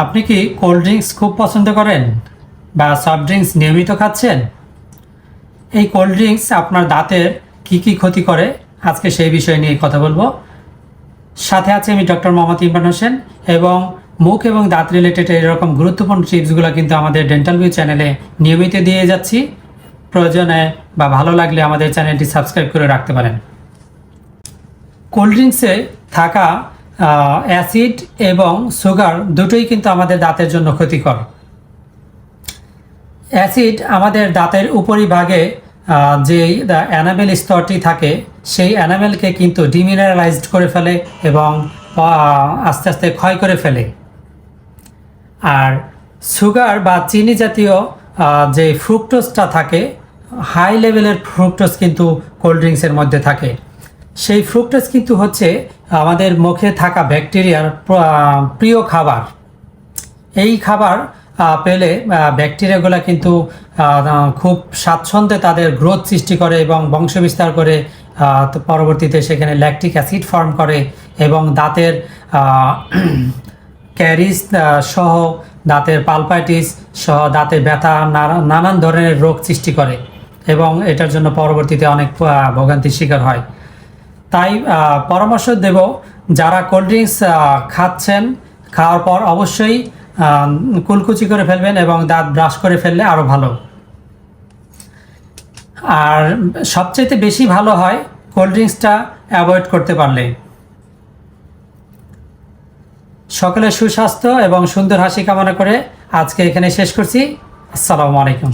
আপনি কি cold drinks খুব পছন্দ করেন? বা সফট ড্রিঙ্কস নিয়মিত খাচ্ছেন? এই কোল্ড ড্রিঙ্কস আপনার দাঁতের কি কি ক্ষতি করে? আজকে সেই বিষয় নিয়ে কথা বলব। সাথে আছে আমি ডক্টর মোহাম্মদ ইমরান হোসেন এবং মুখ এবং দাঁত রিলেটেড এরকম গুরুত্বপূর্ণ টিপসগুলো কিন্তু আমাদের ডেন্টাল ভিউ চ্যানেলে নিয়মিত দিয়ে যাচ্ছি। প্রয়োজনে বা ভালো লাগলে আমাদের চ্যানেলটি সাবস্ক্রাইব করে রাখতে পারেন। কোল্ড ড্রিঙ্কসে থাকা অ্যাসিড এবং সুগার দুটোই কিন্তু আমাদের দাঁতের জন্য ক্ষতিকর। অ্যাসিড আমাদের দাঁতের উপরিভাগে যে অ্যানামেল স্তরটি থাকে, সেই অ্যানামেলকে কিন্তু ডিমিনারেলাইজড করে ফেলে এবং আস্তে আস্তে ক্ষয় করে ফেলে। আর সুগার বা চিনি জাতীয় যে ফ্রুক্টোজটা থাকে হাই লেভেলের ফ্রুক্টোজ কিন্তু কোল্ড ড্রিঙ্কসের মধ্যে থাকে। সেই ফ্রুক্টোজ কিন্তু হচ্ছে, আমাদের মুখে থাকা ব্যাকটেরিয়ার প্রিয় খাবার। এই খাবার পেলে ব্যাকটেরিয়াগুলো কিন্তু খুব স্বাচ্ছন্দ্যে তাদের গ্রোথ সৃষ্টি করে এবং বংশবিস্তার করে পরবর্তীতে সেখানে ল্যাকটিক অ্যাসিড ফর্ম করে এবং দাঁতের ক্যারিস সহ দাঁতের পালপাইটিস সহ দাঁতে ব্যথা, নানা- নানান ধরনের রোগ সৃষ্টি করে এবং এটার জন্য পরবর্তীতে অনেক ভোগান্তির শিকার হয়। তাই পরামর্শ দেব যারা কোল্ড ড্রিঙ্কস খাচ্ছেন, খাওয়ার পর অবশ্যই কুলকুচি করে ফেলবেন এবং দাঁত ব্রাশ করে ফেললে আরও ভালো। আর সবচেয়ে বেশি ভালো হয় কোল্ড ড্রিঙ্কসটা অ্যাভয়েড করতে পারলে। সকলের সুস্বাস্থ্য এবং সুন্দর হাসি কামনা করে আজকে এখানে শেষ করছি। আসসালামু আলাইকুম।